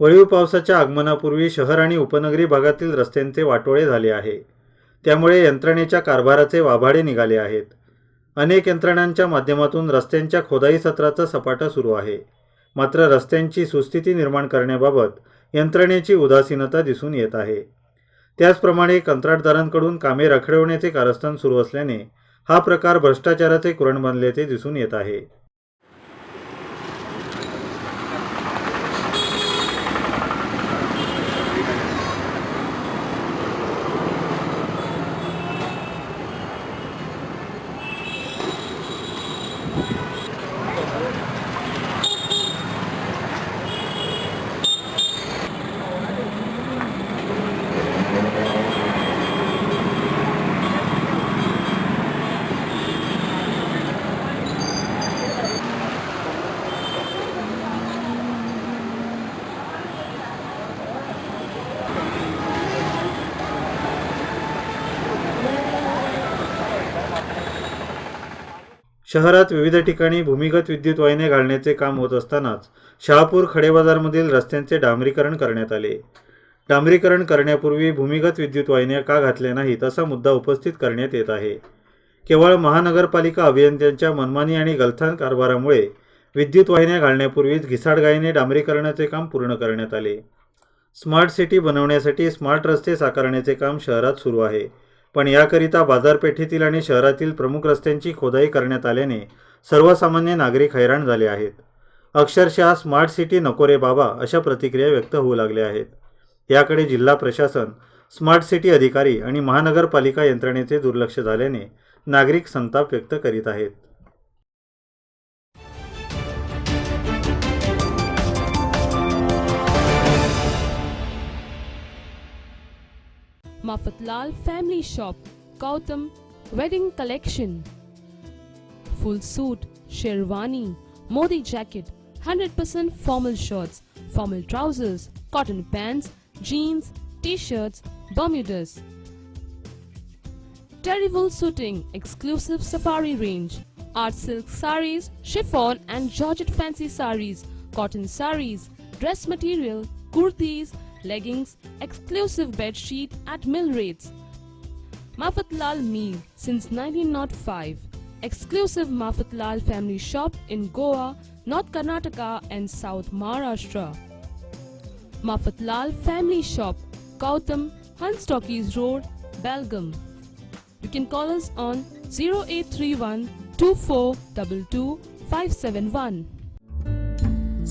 वळीव पावसाच्या आगमनापूर्वी शहर आणि उपनगरी भागातील रस्त्यांचे वाटोळे झाले आहे. त्यामुळे यंत्रणेच्या कारभाराचे वाभाडे निघाले आहेत. अनेक यंत्रणांच्या माध्यमातून रस्त्यांच्या खोदाई सत्राचा सपाटा सुरू आहे. मात्र रस्त्यांची सुस्थिती निर्माण करण्याबाबत यंत्रणेची उदासीनता दिसून येत आहे. त्याचप्रमाणे कंत्राटदारांकडून कामे रखडवण्याचे कारस्थान सुरू असल्याने हा प्रकार भ्रष्टाचाराचे कुरण बनल्याचे दिसून येत आहे. शहरात विविध ठिकाणी भूमिगत विद्युत वाहिन्या घालण्याचे काम होत असतानाच शहापूर खडेबाजारमधील रस्त्यांचे डांबरीकरण करण्यात आले. डांबरीकरण करण्यापूर्वी भूमिगत विद्युत वाहिन्या का घातल्या नाहीत असा मुद्दा उपस्थित करण्यात येत आहे. केवळ महानगरपालिका अभियंत्यांच्या मनमानी आणि गलथान कारभारामुळे विद्युत वाहिन्या घालण्यापूर्वीच घिसाडगाईने डांबरीकरणाचे काम पूर्ण करण्यात आले. स्मार्ट सिटी बनवण्यासाठी स्मार्ट रस्ते साकारण्याचे काम शहरात सुरू आहे. पण याकरिता बाजारपेठेतील आणि शहरातील प्रमुख रस्त्यांची खोदाई करण्यात आल्याने सर्वसामान्य नागरिक हैराण झाले आहेत. अक्षरशः स्मार्ट सिटी नको रे बाबा अशा प्रतिक्रिया व्यक्त होऊ लागल्या आहेत. याकडे जिल्हा प्रशासन स्मार्ट सिटी अधिकारी आणि महानगरपालिका यंत्रणेचे दुर्लक्ष झाल्याने नागरिक संताप व्यक्त करीत आहेत. Mafatlal Family Shop, Gautam Wedding Collection. Full suit, sherwani, modi jacket, 100% formal shirts, formal trousers, cotton pants, jeans, t-shirts, bermudas. Terrible suiting, exclusive safari range, art silk saris, chiffon and georgette fancy saris, cotton saris, dress material, kurtis, leggings, exclusive bed sheet at mill rates. Mafatlal Meal since 1905. Exclusive Mafatlal family shop in Goa, North Karnataka and South Maharashtra. Mafatlal family shop, Gautam, Hunstockies Road, Belgaum. You can call us on 0831 2422 571.